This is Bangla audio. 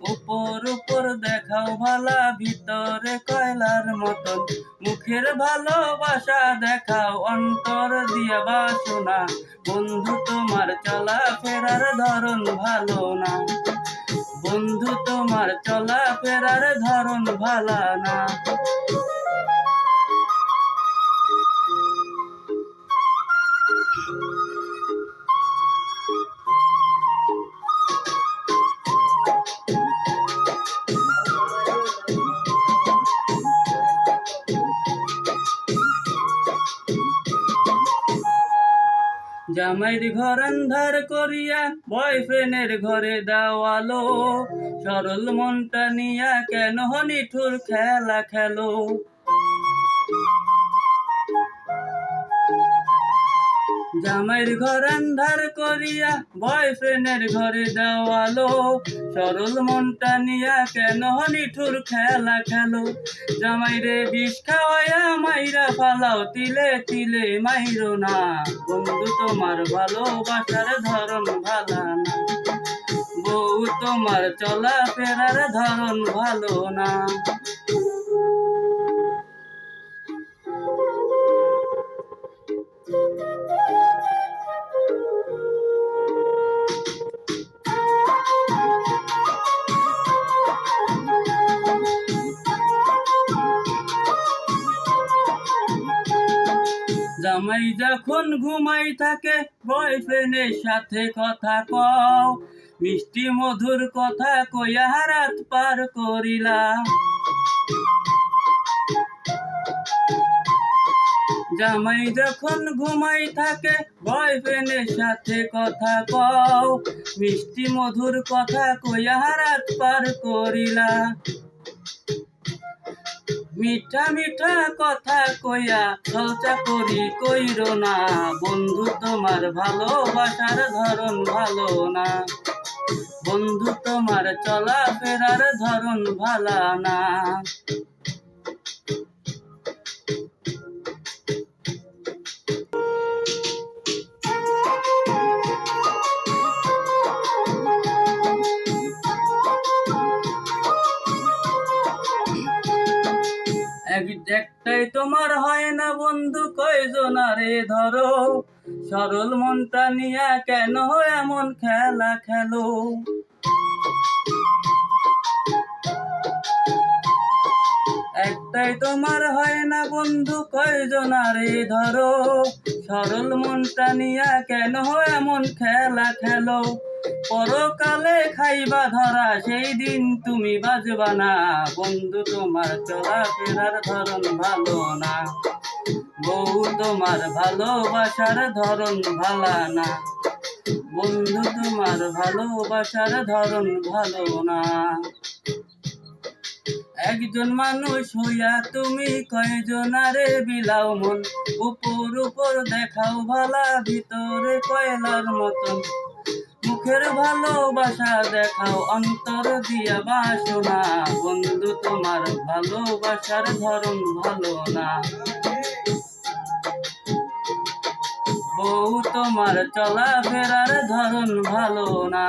উপর উপর দেখাও ভালা ভিতরে কয়লার মতন। মুখের ভালোবাসা দেখাও, অন্তর দিয়া বাসনা। বন্ধু, তোমার চলা ফেরার ধরন ভালো না। বন্ধু, তোমার চলা ফেরার ধরন ভালো না। জামাইর ঘর অন্ধার করিয়া বয়ফ্রেন্ডের ঘরে দাওয়ালো সরল মনটা নিয়া কেন নিঠুর খেলা খেলো? জামাইর ঘর আন্ধার করিয়া বয়ফ্রেন্ডের ঘরে দেওয়ালো। সরল মনটা নিয়া কেন নিঠুর খেলা খেলো? জামাইরে বিষ খাওয়াইয়া মাইরা ফালাও, তিলে তিলে মাইরো না। বন্ধু তোমার ভালোবাসার ধরন ভালা না। বউ তোমার চলা ফেরার ধরন ভালো না। জামাই যখন ঘুমাই থাকে বয়ফ্রেন্ডের সাথে কথা কও। মিষ্টি মধুর কথা কইয়া রাত পার করিলা জামাই যখন ঘুমাই থাকে বয়ফ্রেন্ডের সাথে কথা কও। মিষ্টি মধুর কথা কইয়া রাত পার করিলা মিঠা মিঠা কথা কইয়া চলচা করি কইর না। বন্ধু, তোমার ভালোবাসার ধরন ভালো না। বন্ধু, তোমার চলা ফেরার ধরন ভালা না। একটাই তোমার হয় না বন্ধু, কয়জন কয়জনারে ধরো? সরল মনটা নিয়া কেন এমন খেলা খেলো? একটাই তোমার হয় না বন্ধু, কয়জন কয়জনারে ধরো? সরল মনটা নিয়া কেন এমন খেলা খেলো? পরকালে খাইবা ধরা, সেই দিন তুমি বাজবা না। বন্ধু, তোমার চলা ফেরার ধরন ভালো না। বউ, তোমার ভালোবাসার ধরন ভালা না। বন্ধু, তোমার ভালোবাসার ধরন ভালো না। একজন মানুষ হইয়া তুমি কয়জনারে বিলাও মন? উপর উপর দেখাও ভালা, ভিতরে কয়লার মতন। মুখের ভালোবাসা দেখাও, অন্তর দিয়া বাসনা। বন্ধু, তোমার ভালোবাসার ধরন ভালো না। বউ, তোমার চলাফেরার ধরন ভালো না।